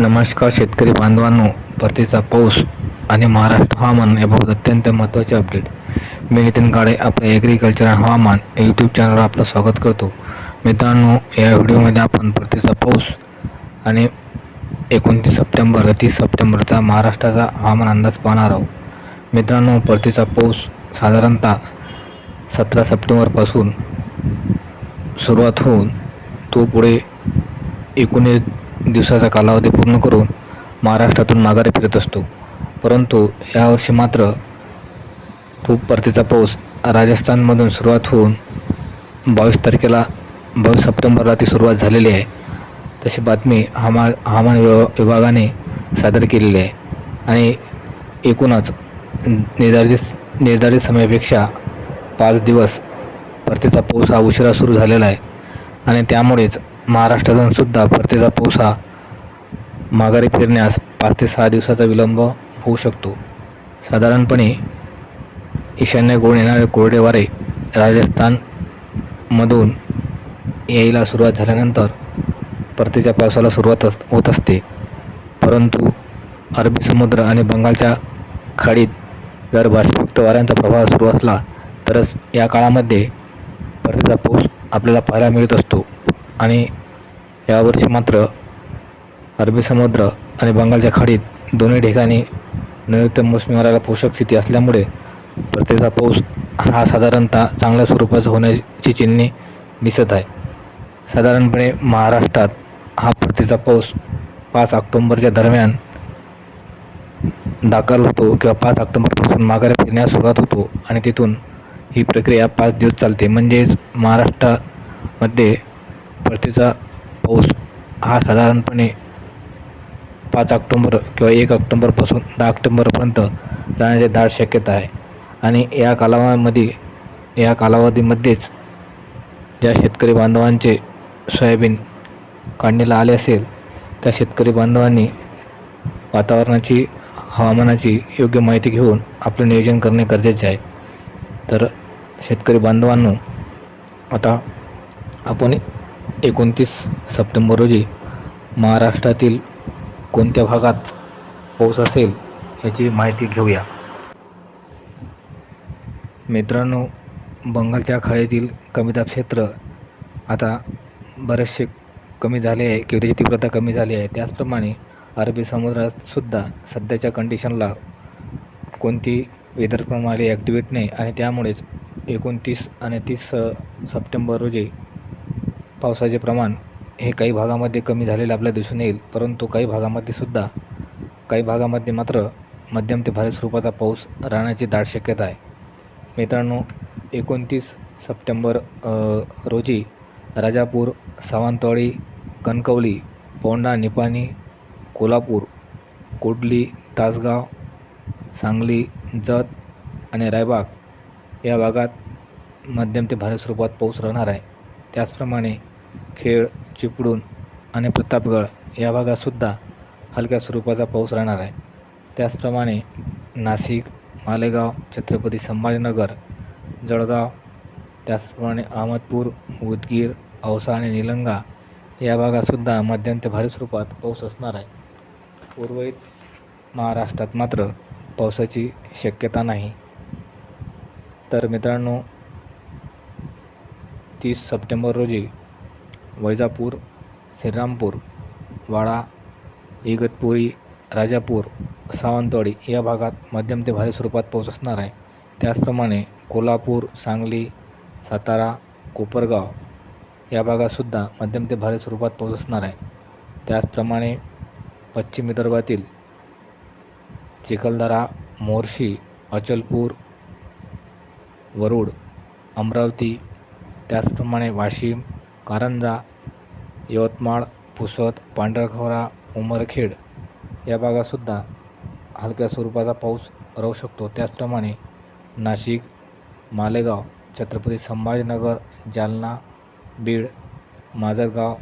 नमस्कार शेतकरी बांधवांनो परतीचा पाऊस आणि महाराष्ट्र हवामान याबाबत अत्यंत महत्त्वाचे अपडेट मी नितीन काळे आपल्या ॲग्रिकल्चर आणि हवामान यूट्यूब चॅनलवर आपलं स्वागत करतो. मित्रांनो या व्हिडिओमध्ये आपण परतीचा पाऊस आणि एकोणतीस सप्टेंबर तीस सप्टेंबरचा महाराष्ट्राचा हवामान अंदाज पाहणार आहोत. मित्रांनो परतीचा पाऊस साधारणतः सतरा सप्टेंबरपासून सुरुवात होऊन तो पुढे एकोणीस दिवसाचा कालावधी पूर्ण करून महाराष्ट्रातून माघारी फिरत असतो. परंतु यावर्षी मात्र तो परतीचा पाऊस राजस्थानमधून सुरुवात होऊन बावीस तारखेला बावीस सप्टेंबरला ती सुरुवात झालेली आहे. तशी बातमी हमा हवामान विभा विभागाने सादर केलेली आहे. आणि एकूणच निर्धारित निर्धारित समयापेक्षा पाच दिवस परतीचा पाऊस हा उशिरा सुरू झालेला आहे. आणि त्यामुळेच महाराष्ट्रातून सुद्धा परतीचा पाऊस हा माघारी फिरण्यास पाच ते सहा दिवसाचा विलंब होऊ शकतो. साधारणपणे ईशान्येकडून येणारे कोरडे वारे राजस्थानमधून यायला सुरुवात झाल्यानंतर परतीच्या पावसाला सुरुवात अस होत असते. परंतु अरबी समुद्र आणि बंगालच्या खाडीत जर बाष्पयुक्त वाऱ्यांचा प्रभाव सुरू असला तरच या काळामध्ये परतीचा पाऊस आपल्याला पाहायला मिळत असतो आणि यावर्षी मात्र अरबी समुद्र आणि बंगालच्या खाडीत दोन्ही ठिकाणी नैऋत्य मोसमी वाऱ्याला पोषक स्थिती असल्यामुळे परतीचा पाऊस हा साधारणतः चांगल्या स्वरूपाचा होण्याची चिन्हे दिसत आहे. साधारणपणे महाराष्ट्रात हा परतीचा पाऊस पाच ऑक्टोंबरच्या दरम्यान दाखल होतो किंवा पाच ऑक्टोंबरपासून माघारी फिरण्यास सुरुवात होतो आणि तिथून ही प्रक्रिया पाच दिवस चालते. म्हणजेच महाराष्ट्रामध्ये परतीचा पाऊस हा साधारणपणे पाच ऑक्टोंबर किंवा एक ऑक्टोंबरपासून दहा ऑक्टोंबरपर्यंत राहण्याची दाट शक्यता आहे. आणि या कालावधीमध्ये या कालावधीमध्येच ज्या शेतकरी बांधवांचे सोयाबीन काढणीला आले असेल त्या शेतकरी बांधवांनी वातावरणाची हवामानाची योग्य माहिती घेऊन आपलं नियोजन करणे गरजेचे आहे. तर शेतकरी बांधवांनो आता आपण एकोणतीस सप्टेंबर रोजी महाराष्ट्रातील कोणत्या भागात पाऊस असेल याची माहिती घेऊया. मित्रांनो बंगालच्या खाडीतील कमीदाब क्षेत्र आता बरेचसे कमी झाले आहे किंवा त्याची तीव्रता कमी झाली आहे. त्याचप्रमाणे अरबी समुद्रातसुद्धा सध्याच्या कंडिशनला कोणती वेदर प्रणाली ॲक्टिवेट नाही आणि त्यामुळेच एकोणतीस आणि तीस सप्टेंबर रोजी पावसाचे प्रमाण हे काही भागामध्ये कमी झालेलं आपल्याला दिसून येईल परंतु काही भागामध्ये सुद्धा काही भागामध्ये मात्र मध्यम ते भारी स्वरूपाचा पाऊस राहण्याची दाट शक्यता आहे. मित्रांनो एकोणतीस सप्टेंबर रोजी राजापूर सावंतवाडी कणकवली पोंडा निपाणी कोल्हापूर कोडली तासगाव सांगली जत आणि रायबाग या भागात मध्यम ते भारी स्वरूपात पाऊस राहणार आहे. त्याचप्रमाणे खेड चिपळूण आणि प्रतापगड या भागातसुद्धा हलक्या स्वरूपाचा पाऊस राहणार आहे. त्याचप्रमाणे नाशिक मालेगाव छत्रपती संभाजीनगर जळगाव त्याचप्रमाणे अहमदपूर उदगीर औसा आणि निलंगा या भागातसुद्धा मध्यम ते भारी स्वरूपात पाऊस असणार आहे. उर्वरित महाराष्ट्रात मात्र पावसाची शक्यता नाही. तर मित्रांनो तीस सप्टेंबर रोजी वैजापूर श्रीरामपूर वाडा इगतपुरी राजापूर सावंतवाडी या भागात मध्यम ते भारी स्वरूपात पाऊस असणार आहे. त्याचप्रमाणे कोल्हापूर सांगली सातारा कोपरगाव या भागातसुद्धा मध्यम ते भारी स्वरूपात पाऊस असणार आहे. त्याचप्रमाणे पश्चिम विदर्भातील चिखलदरा मोर्शी अचलपूर वरुड अमरावती त्याचप्रमाणे वाशिम कारंजा यवतमाळ पुसद पांढरखवरा उमरखेड या भागातसुद्धा हलक्या स्वरूपाचा पाऊस राहू शकतो. त्याचप्रमाणे नाशिक मालेगाव छत्रपती संभाजीनगर जालना बीड माजलगाव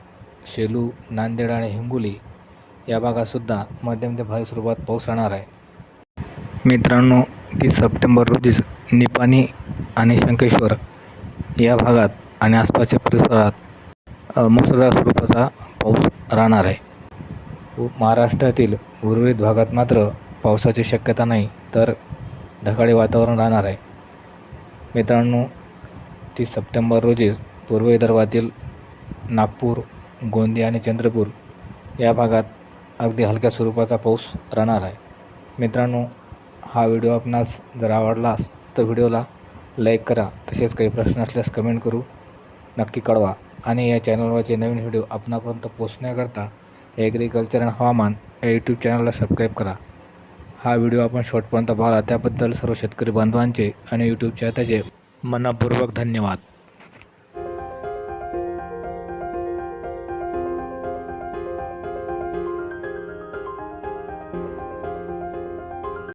शेलू नांदेड आणि हिंगोली या भागातसुद्धा मध्यम ते भारी स्वरूपात पाऊस राहणार आहे. मित्रांनो तीस सप्टेंबर रोजीच निपाणी आणि शंकेश्वर या भागात आणि आसपासच्या परिसरात मुसळधार स्वरूपाचा पाऊस राहणार आहे. महाराष्ट्रातील उर्वरित भागात मात्र पावसाची शक्यता नाही तर ढगाळी वातावरण राहणार आहे. मित्रांनो तीस सप्टेंबर रोजी पूर्व विदर्भातील नागपूर गोंदिया आणि चंद्रपूर या भागात अगदी हलक्या स्वरूपाचा पाऊस राहणार आहे. मित्रांनो हा व्हिडिओ आपणास जर आवडलास तर व्हिडिओला लाईक करा. तसेच काही प्रश्न असल्यास कमेंट करू. नक्की कळवा. आणि या चॅनलवरचे नवीन व्हिडिओ आपणापर्यंत पोचण्याकरता ॲग्रिकल्चर अँड हवामान या यूट्यूब चॅनलला सबस्क्राईब करा. हा व्हिडिओ आपण शॉर्टपर्यंत पाहला. त्याबद्दल सर्व शेतकरी बांधवांचे आणि यूट्यूब चाहत्याचे मनापूर्वक धन्यवाद.